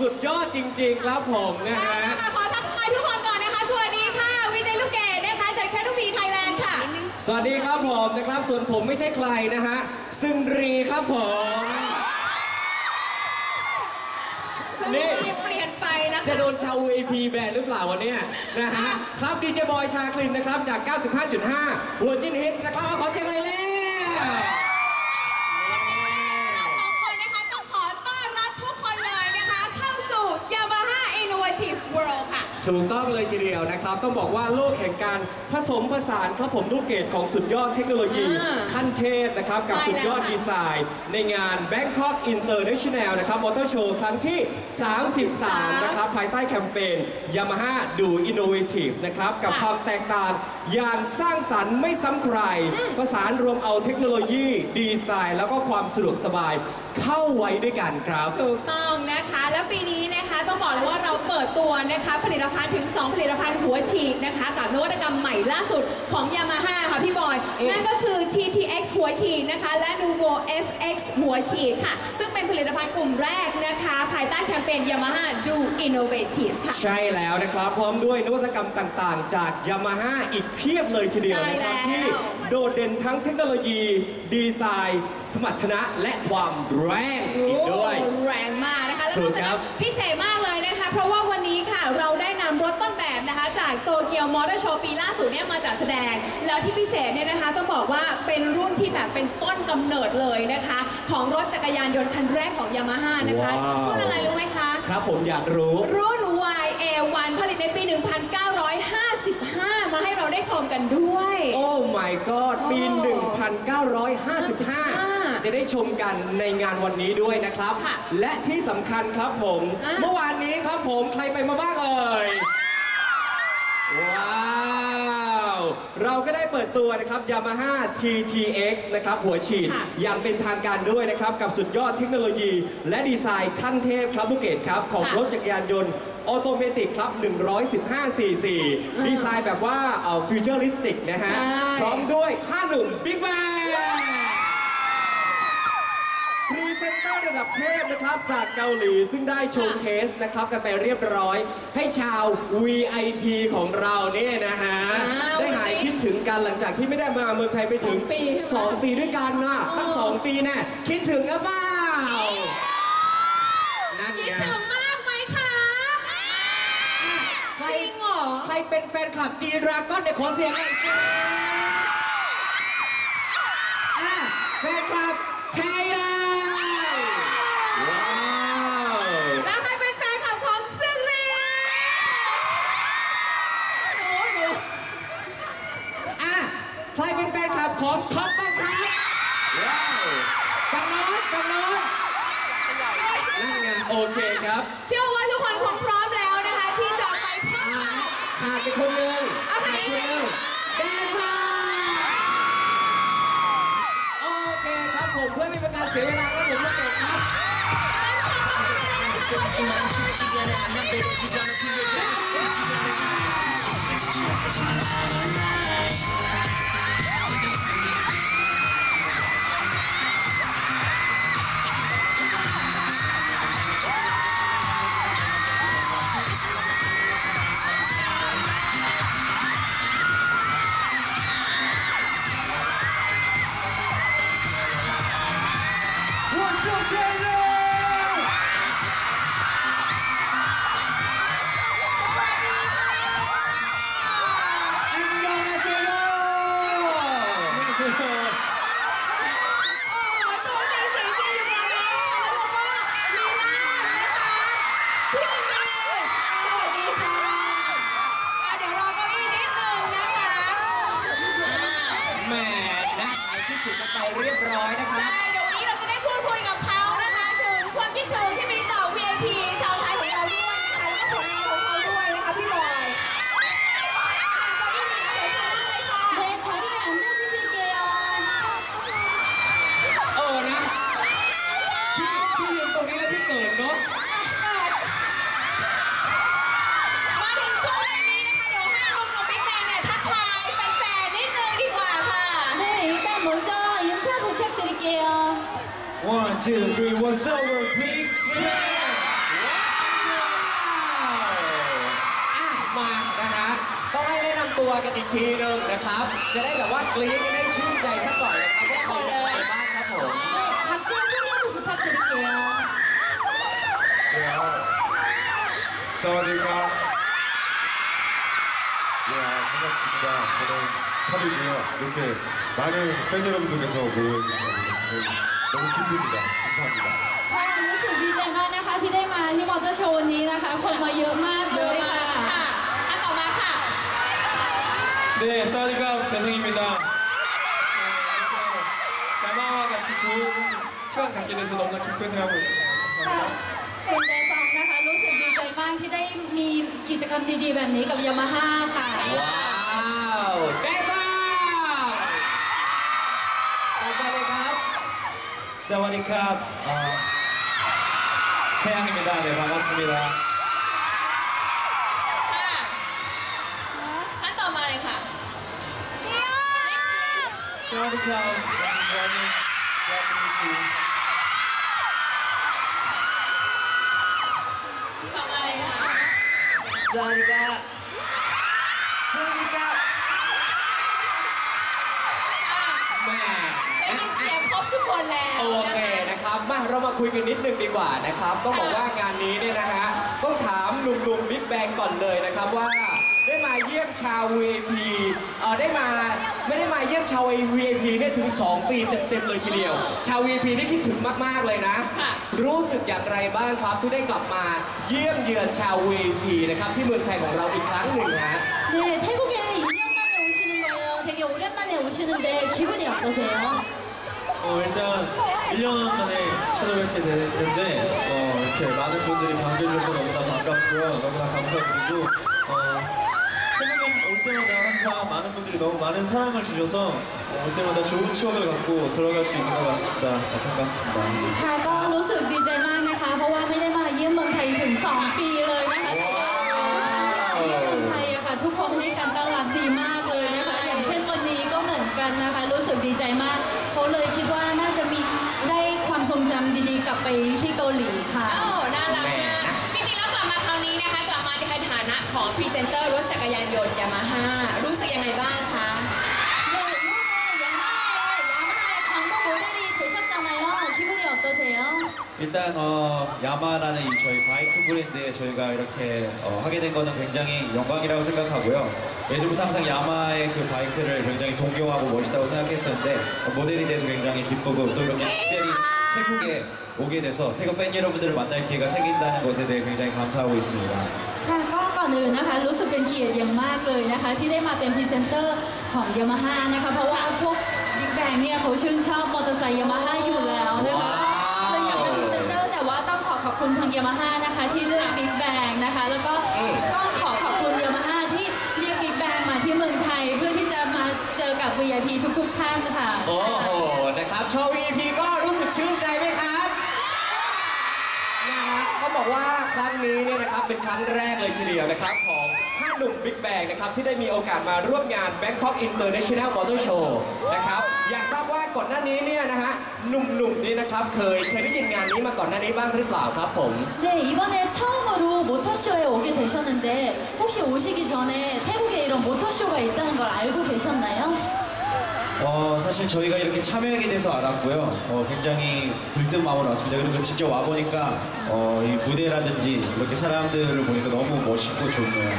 สุดยอดจริง ๆ ครับผมนะได้ฮะค่ะขอทักทายทุกคนก่อนนะคะ สวัสดีค่ะ วิจัยลูกเกดนะคะ จากชานุบีไทยแลนด์ค่ะ สวัสดีครับผมนะครับ ส่วนผมไม่ใช่ใครนะฮะ ซึ่งรีครับผม ซึ่งนี่ มีเปลี่ยนไปนะคะจะโดนชาว VIP แบนหรือเปล่าวันเนี้ยนะฮะ ครับดีเจบอยชาคลินนะครับ จาก 95.5 Virgin Hits นะครับขอเสียงหน่อยแล้วเรา ถูกต้องเลยทีเดียวนะครับ ต้องบอกว่าโลกแห่งการผสมผสานครับผมลูกเกดของสุดยอดเทคโนโลยีอ่าขั้นเทพนะครับ กับใช่สุดยอดแล้วค่ะ ดีไซน์ ในงาน Bangkok International นะครับมอเตอร์โชว์ครั้งที่ 33 นะครับ ภายใต้แคมเปญ Yamaha Do Innovative นะครับ กับความแตกต่างอย่างสร้างสรรค์ไม่ซ้ำใคร ประสานรวมเอาเทคโนโลยี ดีไซน์ แล้วก็ความสะดวกสบายเข้าไว้ด้วยกันครับ ถูกต้องนะคะ แล้วปีนี้นะคะ ต้องบอกเลยว่าเราเปิดตัวนะคะผลิตภัณฑ์ถึง 2 ผลิตภัณฑ์หัวฉีดนะคะ กับนวัตกรรมใหม่ล่าสุดของ Yamaha ค่ะพี่บอยอืมนั่นก็คือ TTX หัวฉีดนะคะ และ Nuvo SX หัวฉีดค่ะ ซึ่งเป็นผลิตภัณฑ์กลุ่มแรกนะคะ ภายใต้แคมเปญ Yamaha Do Innovative ค่ะ ใช่แล้วนะครับ พร้อมด้วยนวัตกรรมต่างๆ จากยามาฮ่าอีกเพียบเลยทีเดียวนะครับใช่แล้ว ที่โดดเด่นทั้งเทคโนโลยี ดีไซน์ สมรรถนะและความแรงอีกด้วย โอ้แรงมากนะคะ แล้วถูนอกกจากครันั้บนพิเศษมากเลยนะคะ เพราะว่าวันนี้ค่ะเราได้นำรถต้นแบบนะคะ จากโตเกียวมอเตอร์โชว์ปีล่าสุดเนี่ยมาจัดแสดง แล้วที่พิเศษเนี่ยนะคะต้องบอกว่าเป็นรุ่นที่แบบเป็นต้นกำเนิดเลยนะคะ ของรถจักรยานยนต์คันแรกของยามาฮ่านะคะว้าว รุ่นอะไรรู้ไหมคะ ครับผมอยากรู้ รุ่น YA1 ผลิตในปี 1955 มาให้เราได้ชมกันด้วย โอ้ my god ปีโอ้1955 จะได้ชมกันในงานวันนี้ด้วยนะครับ ค่ะและที่สำคัญครับผม อะ เมื่อวานนี้ครับผมใครไปมาบ้างเอ่ย ว้าว เราก็ได้เปิดตัวนะครับ Yamaha TTX นะครับ หัวฉีด ค่ะ อย่างเป็นทางการด้วยนะครับ กับสุดยอดเทคโนโลยี และดีไซน์ขั้นเทพครับลูกเกดครับ ของค่ะรถจักรยานยนต์ออโตเมติกครับ 115 cc ดีไซน์แบบว่าเอ่อฟิวเจอริสติกนะฮะ ใช่ พร้อมด้วย 5 หนุ่มบิ๊กแบง รีเซนเตอร์ระดับเทพนะครับจากเกาหลีซึ่งได้โชว์เคสนะครับกันไปเรียบร้อย ให้ชาว VIP ของเราเนี่ยนะฮะ อ้าวได้หายคิดถึงกันหลังจากที่ไม่ได้มาเมืองไทยไปถึง สองปีใช่ไหม 2 ปีด้วยกันนะตั้ง 2 ปีแน่คิดถึงหรือเปล่านั่นคิดไงถึงมากไหมคะใคร จริงเหรอ ใครเป็นแฟนคลับจีดราก้อนเนี่ยขอเสียงหน่อยสิอะแฟนคลับ รเป็นแฟนคลับของท็อปบ้างครับว้าวฝั่งโน้นฝั่งโน้นนั่นไงโอเคครับเชื่อว่าทุกคนคงพร้อมแล้วนะคะ ที่จะไปพบอะกับขาดไปคนหนึ่งเอาใครขาดคนหนึ่งเดซ่าโอเคครับผมเพื่อไม่เป็นการเสียเวลาครับผมจะเปิดครับอั two, three, what's over, big bang! ะมานะต้องให้แนะนำตัวกันอีกทีหนึ่งนะครับ จะได้แบบว่ากรี๊ดกันได้ชื่นใจสักก่อนนะครับว่าคนเป็นใบ้างครับผมคำเจ้ 네, 각자 소개도 부탁드릴게 요. สวัสดีครับยินดีต้อนรับสู่ 예, 반갑습니 다. 저는 탑이고 요. 이เ게많은 팬 여러분들께서 모여주셔서 감사합니 다. 너무 기쁩니다. 감사합니다. ค่ะรู้สึกดีใจมากนะคะที่ได้มาที่มอเตอร์โชว์วันนี้นะคะ คนมาเยอะมาก เย เล อะ ย มาก ค่ะ ค่ะอันต่อมาค่ะ 네, 사와디캅 대성입니다. 네, 이렇게 야마와 같이 좋은 시간 갖게 돼서 너무나 기쁘게 생각하고 있습니다. ค่ะ 감사합니다. เป็นเดซองนะคะ รู้สึกดีใจมากที่ได้มีกิจกรรมดีๆ แบบนี้กับยามาฮ่าค่ะ ว้าวเดซ่ 세와니캅 어, 태양입니다. 네 반갑습니다. 세와니캅 세와니캅 萨利卡，萨利。 ทุกคนแล้ว โอเคนะครับ มาเรามาคุยกันนิดนึงดีกว่านะครับ ต้องบอกว่างานนี้เนี่ยนะฮะ ต้องถามหนุ่มๆบิ๊กแบงก่อนเลยนะครับว่าได้มาเยี่ยมชาว VIP เออได้มาไม่ได้มาเยี่ยมชาว VIP เนี่ยถึง 2 ปีเต็มๆเลยทีเดียว ชาว VIP นี่คิดถึงมากๆเลยนะ ค่ะ รู้สึกอย่างไรบ้างครับที่ได้กลับมาเยี่ยมเยือนชาว VIP นะครับที่เมืองไทยของเราอีกครั้งหนึ่งฮะ 네, 태국에 2년 만에 오시는 거예요. 되게 오랜만에 오시는데 기분이 어떠세요? 어, 일단 1년 만에 찾아뵙게 됐는데 어, 이렇게 많은 분들이 반겨주셔서 너무나 반갑고요. 너무나 감사드리고 어, 태국에 올 때마다 항상 많은 분들이 너무 많은 사랑을 주셔서 어, 올 때마다 좋은 추억을 갖고 돌아갈 수 있는 것 같습니다. 어, 반갑습니다. ค่ะก็รู้สึกดีใจมากนะคะ เพราะว่าไม่ได้มาเยี่ยมเมืองไทยถึง 2 ปีเลยนะคะแต่ว่าทุกครั้งที่มาเยี่ยมเมืองไทยอะค่ะ ทุกคนให้การต้อนรับดีมาก ก็เหมือนกันนะคะ รู้สึกดีใจมากเขาเลยคิดว่าน่าจะมีได้ความทรงจำดีๆ กลับไปที่เกาหลีค่ะโอ้น่ารักมากจริงๆแล้วกลับมาคราวนี้นะคะ กลับมาในฐานะของพรีเซนเตอร์รถจักรยานยนต์ยามาฮ่ารู้สึกยังไงบ้างคะ 어떠세요? 일단 어, 야마라는 이 저희 바이크 브랜드에 저희가 이렇게 어, 하게 된 거는 굉장히 영광이라고 생각하고요. 예전부터 항상 야마의 그 바이크를 굉장히 동경하고 멋있다고 생각했었는데 어, 모델이 돼서 굉장히 기쁘고 또 이렇게 특별히 태국에 오게 돼서 태국 팬 여러분들을 만날 기회가 생긴다는 것에 대해 굉장히 감사하고 있습니다. ค่ะก็ก่อนอื่นนะคะ รู้สึกเป็นเกียรติอย่างมากเลยนะคะ ที่ได้มาเป็นพรีเซนเตอร์ของยามาฮ่านะคะ เพราะว่าพวกบิ๊กแบงเนี่ยเขาชื่นชอบมอเตอร์ไซค์ยามาฮ่าอยู่แล้ว คุณทางยามาฮ่านะคะที่เลือกบิ๊กแบงนะคะ แล้วก็ต้องขอขอบคุณยามาฮ่าที่เรียกบิ๊กแบงมาที่เมืองไทย เพื่อที่จะมาเจอกับ VIP ทุกๆท่านค่ะโอ้โหนะครับโชว์ VIP ก็รู้สึกชื่นใจไหมครับนะฮะก็บอกว่าครั้งนี้เนี่ยนะครับเป็นครั้งแรกเลยทีเดียวนะครับของห้าหนุ่มบิ๊กแบงนะครับที่ได้มีโอกาสมาร่วมงาน Bangkok International Motor Show นะครับอยา กทราบว่าก่อนหน้านี้เนี่ยนะฮะหนุ่มๆนี่นะครับเคยเคยได้ยินงานนี้มาก่อนหน้านี้บ้างหรือเปล่าครับผม 네, 이번에 처음으로 모터쇼에 오게 되셨는데 혹시 오시기 전에 태국에 이런 모터쇼가 있다는 걸 알고 계셨나요? 어, 사실 저희가 이렇게 참여하게 돼서 알았고요. 어, 굉장히 들뜬 마음으로 왔습니다. 그리고 직접 와보니까 어, 이 무대라든지 이렇게 사람들을 보니까 너무 멋있고 좋네요.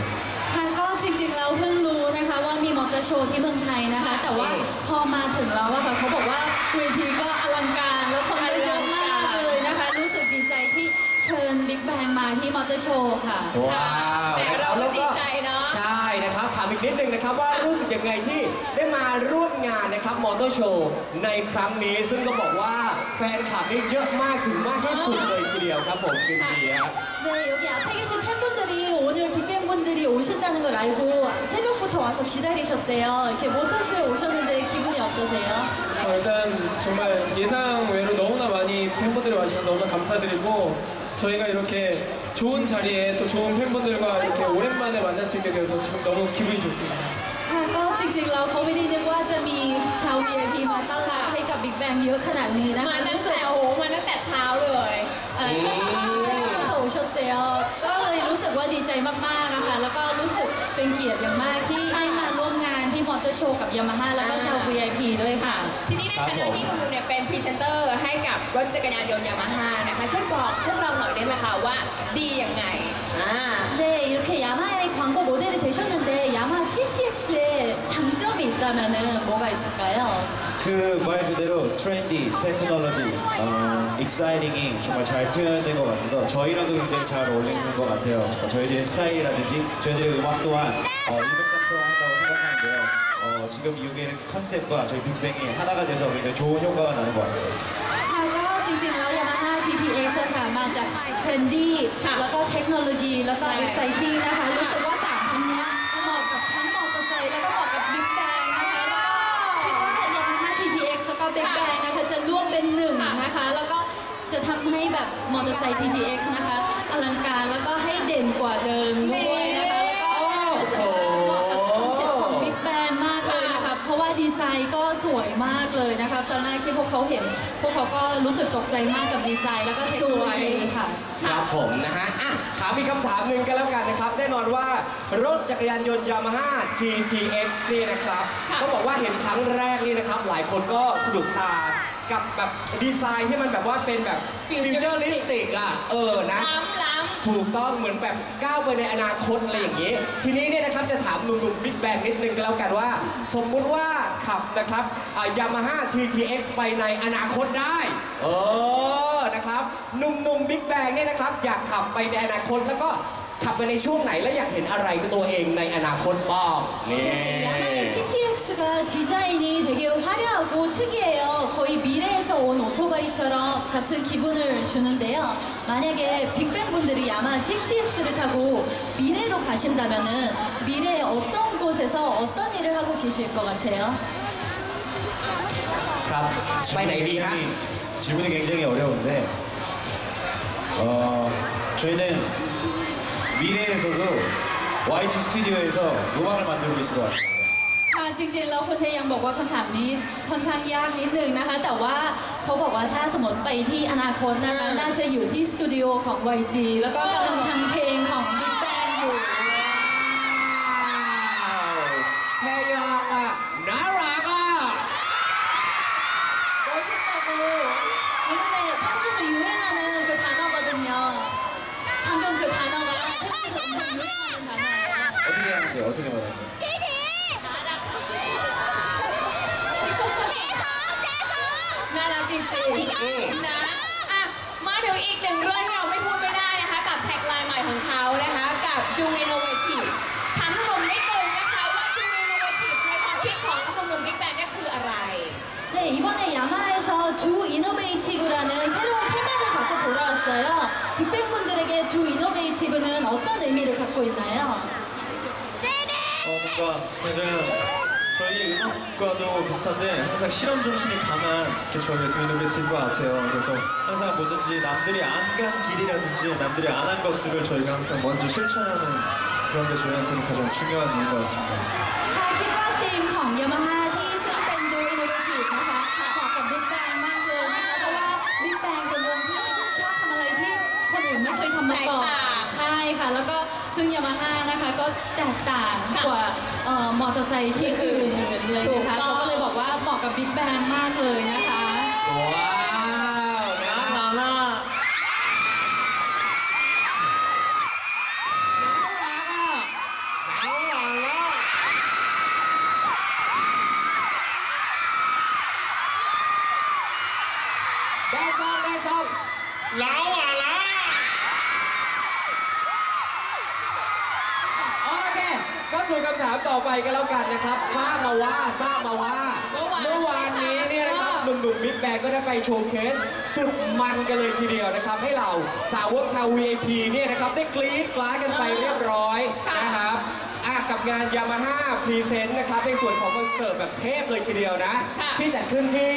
โชว์ที่เมืองไทยนะคะ แต่ว่าพอมาถึงแล้วอะค่ะเขาบอกว่าเวทีก็อลังการแล้วคนก็เยอะมากเลยนะคะ รู้สึกดีใจที่เชิญบิ๊กแบงมาที่มอเตอร์โชว์ค่ะ ว้าวแต่นะคเราบก็แล้วดีใจเนาะ ใช่นะครับ ถามอีกนิดนึงนะครับว่ารู้สึกยังไงที่ได้มาร่วมงานนะครับมอเตอร์โชว์ในครั้งนี้ซึ่งก็บอกว่าแฟนคลับนี่เยอะมากถึงมากที่สุดเลยทีเดียวครับผมกินดีฮะ 네, 여기 앞에 계신 팬분들이 오늘 빅뱅 분들이 오신다는 걸 알고 새벽부터 와서 기다리셨대요. 이렇게 모터쇼에 오셨는데 기분이 어떠세요? 어, 일단 정말 예상 외로 너무나 많이 팬분들이 와주셔서 너무나 감사드리고 저희가 이렇게 좋은 자리에 또 좋은 팬분들과 이렇게 오랜만에 만날 수 있게 되어서 지금 너무 기분이 좋습니다. ค่ะก็จริงๆเราเขาไม่ได้นึกว่าจะมีชาว VIP มาต้อนรับให้กั บบิ๊กแบงเยอะขนาดนี้นะคะ มาตั้ง รู้สึก แต่โอ้โหมาตั้งแต่เช้าเลย เอ่อ새벽부터 오셨대요. ก็เลยรู้สึกว่าดีใจมากๆอะค่ะ แล้วก็รู้สึกเป็นเกียรติอย่างมากที่ได้มาร่วม เตอร์โชว์กับยามาฮ่าแล้วก็ชาว VIP ด้วยค่ะ ทีนี้ในฐานะที่หนุ่มๆเนี่ยเป็นพรีเซนเตอร์ให้กับรถจักรยานยนต์ยามาฮ่านะคะช่วยบอกพวกเราหน่อยได้ไหมคะว่าดียังไงอ่า 네, 이렇게 야마하의 광고 모델이 되셨는데 야마하 TTX의 장점이 있다면은 뭐가 있을까요? 그 말 그대로 트렌디, 테크놀로지, 어, 익사이팅이 정말 잘 표현된 것 같아서 저희랑도 굉장히 잘 어울리는 것 같아요. 어, 저희들의 스타일이라든지 저희들의 음악 또한 어, 일맥상통한다고 생각하는데요. 어, 지금 이게 컨셉과 저희 빅뱅이 하나가 돼서 굉장히 좋은 효과가 나는 것 같아요. ค่ะก็จริงๆ แล้ว Yamaha TTX อะค่ะมาจากเทรนดี้แล้วก็เทคโนโลยี แล้วก็ ใช่ exciting นะคะ รู้สึกว่า Big Bang นะคะจะร่วมเป็นหนึ่งนะคะ แล้วก็จะทำให้แบบมอเตอร์ไซค์ TTX นะคะ อลังการแล้วก็ให้เด่นกว่าเดิม ก็สวยมากเลยนะคะตอนแรกที่พวกเขาเห็น พวกเขาก็รู้สึกตกใจมากกับดีไซน์ แล้วก็เทคโนโลยีค่ะ ครับผมนะฮะอะถามอีกคำถามหนึ่งกันแล้วกันนะครับ แน่นอนว่ารถจักรยานยนต์ Yamaha TTX นี่นะครับค่ะ ต้องบอกว่าเห็นครั้งแรกนี่นะครับ หลายคนก็สะดุดตากับแบบดีไซน์ที่มันแบบว่าเป็นแบบฟิวเจอริสติกอะ เออนะ ล้ำล้ ถูกต้องเหมือนแบบก้าวไปในอนาคตอะไรอย่างนี้ ทีนี้เนี่ยนะครับจะถามหนุ่มๆบิ๊กแบงนิดนึงก็แล้วกันว่า สมมุติว่าขับนะครับยามาฮ่า TTX ไปในอนาคตได้เออนะครับหนุ่มๆบิ๊กแบงเนี่ยนะครับอยากขับไปในอนาคตแล้วก็ ขับไปในช่วงไหนและอยากเห็นอะไรกับตัวเองในอนาคตบ้างนี่ 야마의 TTX가 디자인이 되게 화려하고 특이해요. 거의 미래에서 온 오토바이처럼 같은 기분을 주는데요. 만약에 빅뱅 분들이 야마 TTX를 타고 미래로 가신다면은 미래에 어떤 곳에서 어떤 일을 하고 계실 것 같아요? ครับ ไปไหนดีฮะ 질문이, 질문이 굉장히 어려운데 어, 저희는 미래에서도 YG 스튜디오에서 음악을 만들고 있을 것 같습니다. ค่ะจริงๆแล้วคุณเทยังบอกว่าคำถามนี้ค่อนข้างยากนิดนึงนะคะ แต่ว่าเขาบอกว่าถ้าสมมติไปที่อนาคตนะคะ น่าจะอยู่ที่สตูดิโอของ YG แล้วก็กำลังทำเพลงของ 실험 중심이 강한 게 저희 두이노베이티브 것 같아요. 그래서 항상 뭐든지 남들이 안 간 길이라든지 남들이 안 한 것들을 저희가 항상 먼저 실천하는 그런 게 저희한테는 가장 중요한 일인 것 같습니다. ค่ะคิดว่าทีมของ Yamaha ก็แตกต่างกว่ามอเตอร์ไซค์ที่อื่นเลยนะคะเขาก็เลยบอกว่าเหมาะกับบิ๊กแบนมากเลยนะคะว้าวน้ำมาล่าได้ซองได้ซองเล้าอะไร ก็สู่คำถามต่อไปกันแล้วกันนะครับทราบมาว่าทราบมาว่า เมื่อวานเมื่อวานนี้เนี่ยนะครับหนุ่มๆบิ๊กแบงก็ได้ไปโชว์เคส สุดมันกันเลยทีเดียวนะครับ ให้เราสาวกชาว VIP เนี่ยนะครับได้กรี๊ดกราดกันไปเรียบร้อยนะครับอะกับ งาน Yamaha Present นะครับ ในส่วนของคอนเสิร์ตแบบเทพเลยทีเดียวนะ ที่จัดขึ้นที่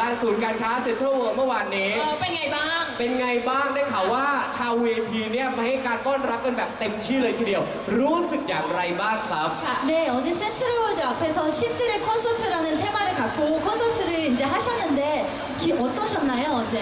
ลานศูนย์การค้าเซ็นทรัลเวิลด์เมื่อวานนี้ เออเป็นไงบ้าง เป็นไงบ้างได้ข่าวว่าชาว VIP เนี่ยมาให้การต้อนรับกันแบบเต็มที่เลยทีเดียว รู้สึกอย่างไรบ้างครับ 네, 어제 센트럴월드 앞에서 시들의 콘서트라는 테마를 갖고 콘서트를 이제 하셨는데 기 어떠셨나요, 어제?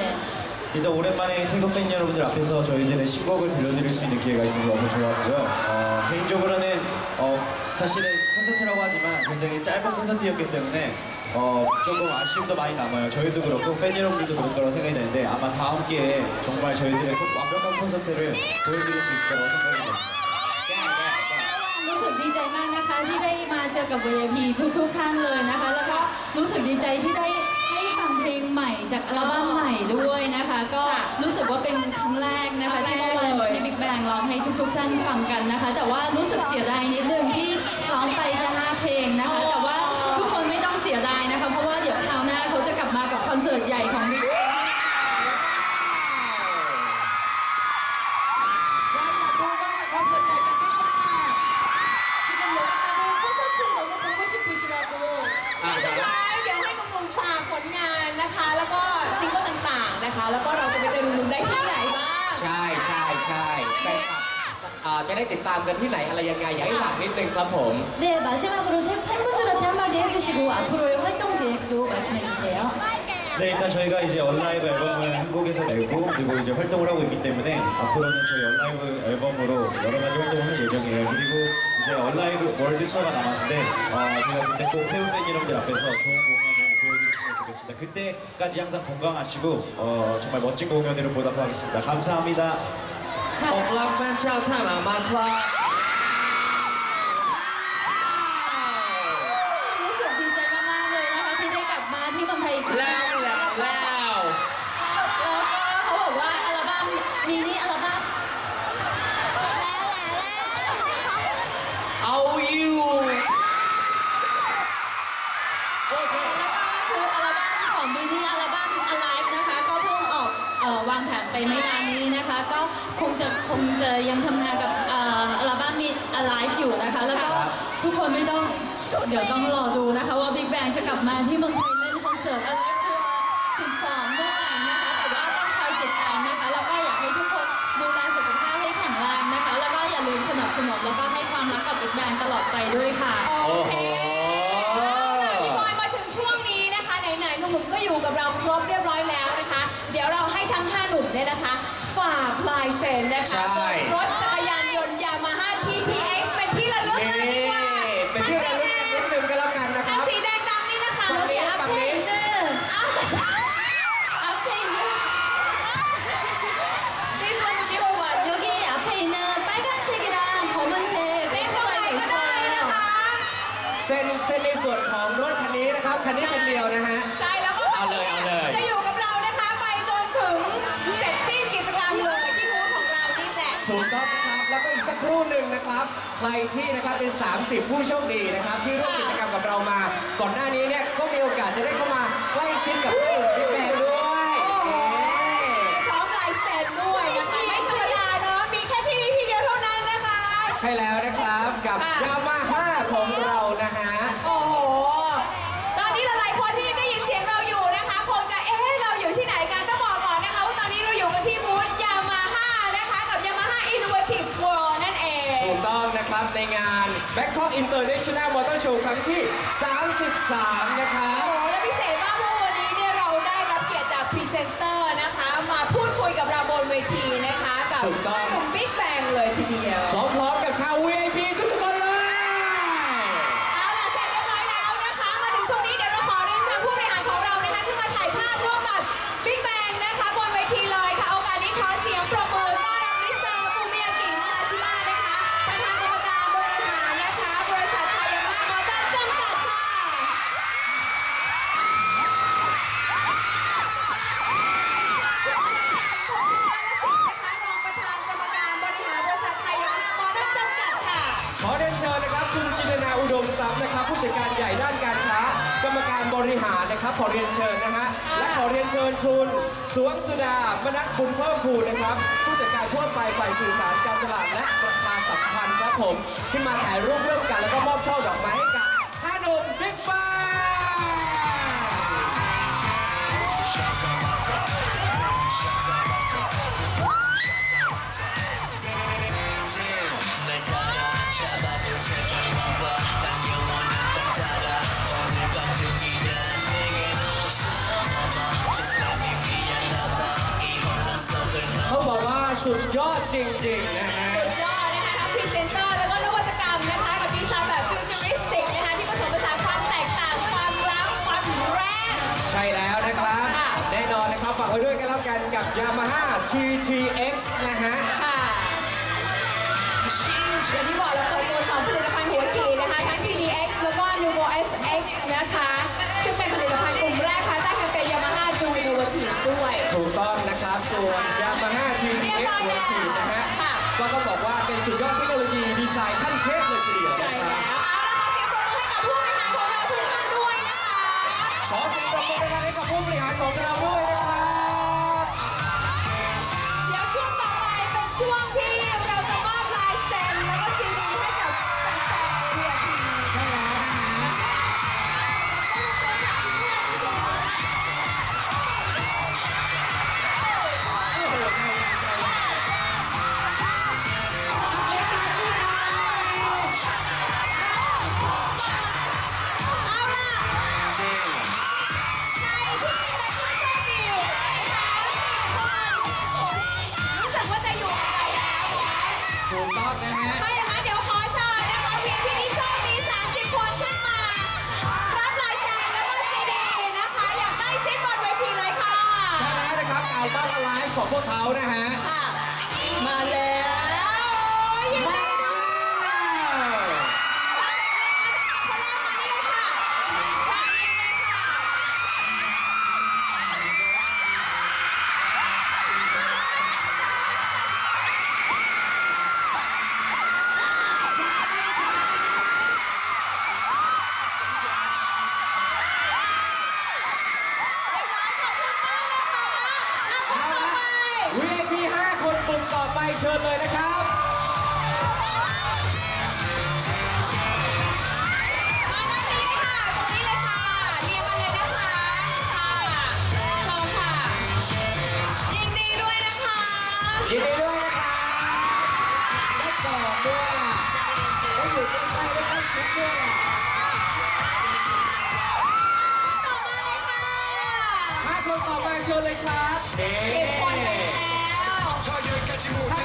일단 오랜만에 태국 팬 여러분들 앞에서 저희들의 신곡을 들려드릴 수 있는 기회가 있어서 너무 좋았고요. 어, 개인적으로는 어, 사실은 콘서트라고 하지만 굉장히 짧은 콘서트였기 때문에 어, 조금 아쉬움도 많이 남아요. 저희도 그렇고 팬 여러분들도 그럴 거라고 생각이 되는데 아마 다음 기회에 정말 저희들의 꼭 완벽한 콘서트를 보여드릴 수 있을 거라고 생각이 됩니다. รู้สึกดีใจมากนะคะที่ได้มาเจอกับ VIP ทุกๆท่านเลยนะคะ แล้วก็รู้สึกดีใจที่ได้ให้ ฟังเพลงใหม่จากอัลบั้มใหม่ด้วยนะคะ ก็รู้สึกว่าเป็นครั้งแรกนะคะที่เมื่อวานที่บิ๊กแบงร้องให้ทุก ๆ ท่านฟังกันนะคะ แต่ว่ารู้สึกเสียดายนิดนึงที่ร้องไปแค่ห้าเพลงนะคะ แต่ว่าทุกคนไม่ต้องเสียดายนะคะ เพราะว่าเดี๋ยวคราวหน้าเขาจะกลับมากับคอนเสิร์ตใหญ่ของบิ๊กใคร นนะคะ แล้วก็ซิงเกิลต่างๆนะคะ แล้วก็เราจะไปเจอหนุ่มๆได้ที่ไหนบ้าง ใช่ใช่ใช่แฟนคลับอ่าจะได้ติดตามกันที่ไหนอะไรยังไงอยากให้ฝากนิดนึงครับผม 네 마지막으로 태- 팬분들한테 한마디 해주시고 앞으로의 활동 계획도 말씀해주세요. 네 일단 저희가 이제 얼라이브 앨범을 한국에서 내고 그리고 이제 활동을 하고 있기 때문에 앞으로는 저희 얼라이브 앨범으로 여러 가지 활동을 할 예정이에요. 그리고 이제 얼라이브 월드 투어가 남았는데 어, 제가 그때 꼭 태우 팬 여러분들 앞에서 좋은 공연을 보여드렸으면 좋겠습니다. 그때까지 항상 건강하시고 어, 정말 멋진 공연으로 보답하겠습니다. 감사합니다. ผมรักแฟนชาวไทยมากๆครับ รู้สึกดีใจมากๆเลยนะคะที่ได้กลับมาที่เมืองไทยอีกครั้ง แล้วแล้วแล้ว แล้ว ไปไม่นานนี้นะคะ ก็คงจะคงจะยังทำงานกับเอ่ออัลบั้มมิ Alive อยู่นะคะ แล้วก็ทุกคนไม่ต้องเดี๋ยวต้องรอดูนะคะ ว่า Big Bang จะกลับมาที่เมืองไทยเล่นคอนเสิร์ต Alive Tour 12 เมื่อไหร่นะคะ แต่ว่าต้องคอยติดตามนะคะ แล้วก็อยากให้ทุกคนดูแลสุขภาพให้แข็งแรงนะคะ แล้วก็อย่าลืมสนับสนุนแล้วก็ให้ความรักกับ Big Bang ตลอดไปด้วยค่ะ โอโอ้เคโหากลายเซ็นนะคะ ใช่ บนรถจักรยานยนต์ยามาฮ่า TPX เป็นที่ระลึก นี่ เลยดีกว่า เป็นที่ระลึกกันนิดนึงก็แล้วกันนะค คัน รับ สีแดงดำนี่นะคะ ฝั่งนี้ 여기 ฝั่ง 앞에 นี้ 있는 อ้าวไม่ใช่ 앞에 있는 This one the middle one 여기 앞에 있는 빨간색이랑 검은색 เซ็นตรงไหน 오토바이가 ก็ได้นะคะ 있어요. เส้นเส้นในส่วนของรถคันนี้นะครับ คันนี้คันเดียวนะฮะ ใช่ ใครที่นะครับเป็น 30 ผู้โชคดีนะครับ ที่ร่วมกิจกรรมกับเรามา ก่อนหน้านี้เนี่ยก็มีโอกาสจะได้เข้ามา International Motor Show ครั้งที่ 33 นะครัโอ้บโหและพิเศษมากเพราะวันนี้เนี่ยเราได้รับเกียรติจากพรีเซนเตอร์นะคะ มาพูดคุยกับเราบนเวทีนะคะ กับถูกต้อง หนุ่มบิ๊กแบงเลยทีเดียวพร้อมๆกับชาว VIP ทุกๆคนเลย เอาล่ะเสร็จเรียบร้อยแล้วนะคะ มาถึงช่วงนี้เดี๋ยวเราขอเรียนเชิญผู้บริหารของเรานะคะขึ้นมาถ่ายภาพร่วมกับบิ๊กแบงนะคะบนเวทีเลยค่ะโอกาสนี้ขอเสียง นะครับ ขอเรียนเชิญนะฮะ และขอเรียนเชิญคุณ สวงสุดามนัทบุญเพิ่มพูนนะครับ ผู้จัดการทั่วไปฝ่ายสื่อสารการตลาดและประชาสัมพันธ์ครับผมขึ้นมาถ่ายรูปร่วมกันแล้วก็มอบช่อดอกไม้ให้กับ จริงสุดยอดนะคะพรีเซนเตอร์แล้วก็นวัตกรรมนะคะกับดีซน์แบบฟิวเจอริสติกนะคะที่ผสมผสาความแตกต่างความร้าความแรง ใช่แล้วนะครับะแน่นอนนะครับ ฝากไว้ด้วยกันแล้วกันกับ Yamaha GTX นะฮะ ค่ะที่บอกเราเปิดตัวสองผลิตภัณฑ์หัวฉีดนะคะทั้ง GTX แล้วก็ Nuvo SX นะคะ ซึ่งเป็นผลิตภัณฑ์กลุ่มแรกภายใต้แคมเปญยามา Yamaha Joy Innovative ด้วย ถูกต้องนะครับ ส่วน Yamaha เรีย TTX บร้อยหัวแล้วฉีดนะฮะค่ะ ก็ต้องบอกว่าเป็นสุดยอดเทคโนโลยีดีไซน์ขั้นเทพเลยทีเดียวใช่นะคแล้รับวเอาละขอเสียงปรบมือให้กับผู้บริหารของเราทุกท่านด้วยนะคะขอเสียงปรบมือดังๆให้กับผู้บริหารของเราด้วยนะครับ เดี๋ยวช่วงต่อไปเป็นช่วงที่ ครับเอ๊สิบค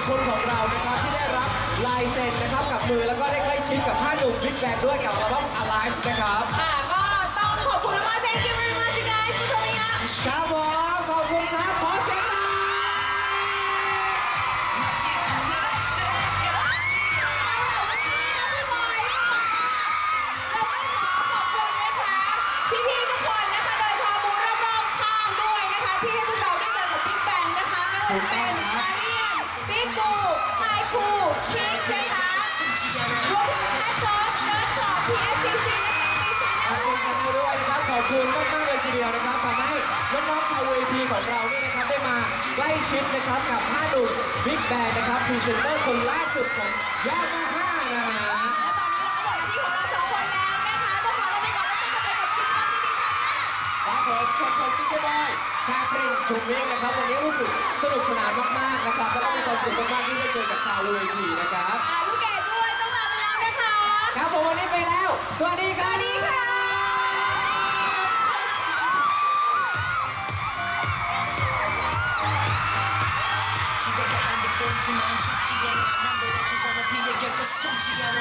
30คนของเรานะครับที่ได้รับลายเซ็นนะครับกับมือแล้วก็ได้ใกล้ชิดกับท่าหนุ่มบิ๊กแบงด้วยกับอัลบั้ม Alive นะครับค่ะก็ต้องขอบคุณมากๆ thank you very much you guys for showing up ครับผมขอบคุณครับขอเสียงหน่อย ดียวนะครับทำให้น้องๆชาว VIP ของเราเนี่ยนะครับได้มาใกล้ชิดนะครับกับห้าหนุ่มบิ๊กแบงนะครับพรีเซนเตอร์คนล่าสุดของยามาฮ่านะฮะ และตอนนี้เราก็หมดหน้าที่ของเราสองคนแล้วนะคะต้องขอลาไปก่อนแล้วเจอกันใหม่กับกิจกรรมดีๆครั้งหน้า ครับผมส่วนผมซิเจบอย ชาครินชุมมิงนะครับ วันนี้รู้สึกสนุกสนานมาก ๆ นะครับ แล้วก็มีความสุขมาก ๆ ที่ได้เจอกับชาว VIP นะครับ อ่าลูกเกดด้วยต้องลาไปแล้วนะคะ ครับผมวันนี้ไปแล้ว สวัสดีคสรับวัสดีค่ะ 하지만 쉽지 않아 너의 시선을 피해 결국 숨지 않아